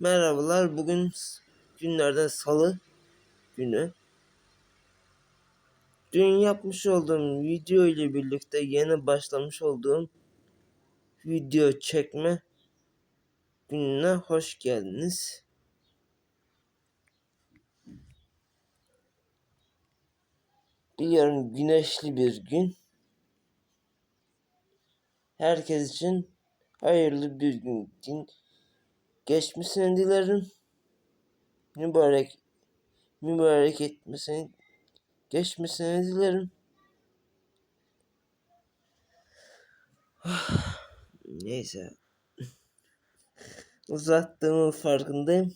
Merhabalar. Bugün günlerden salı günü. Dün yapmış olduğum video ile birlikte yeni başlamış olduğum video çekme gününe hoş geldiniz. Biliyorum güneşli bir gün. Herkes için hayırlı bir gün din geçmesini dilerim. Mübarek mübarek etmesini geçmesini dilerim. Neyse. Uzattığımın farkındayım.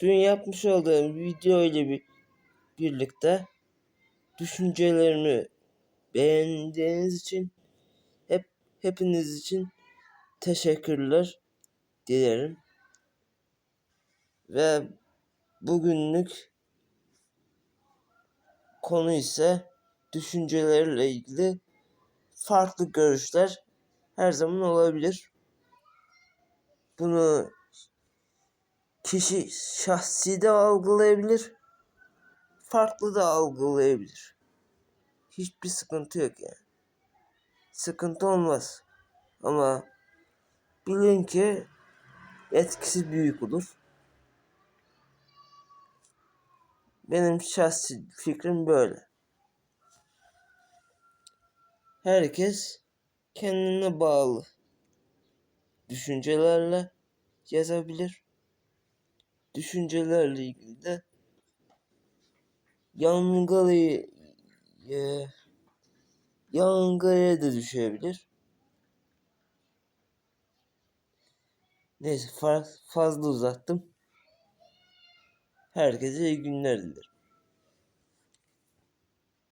Dün yapmış olduğum video ile bir, birlikte düşüncelerimi beğendiğiniz için hep hepiniz için teşekkürler dilerim. Ve bugünlük konu ise düşüncelerle ilgili farklı görüşler her zaman olabilir. Bunu kişi şahsi de algılayabilir, farklı da algılayabilir. Hiçbir sıkıntı yok yani. Sıkıntı olmaz. Ama bilin ki etkisi büyük olur. Benim şahsi fikrim böyle. Herkes kendine bağlı düşüncelerle yazabilir. Düşüncelerle ilgili de yangalayı e, yangaya da düşebilir. Neyse fa- fazla uzattım. Herkese iyi günler dilerim.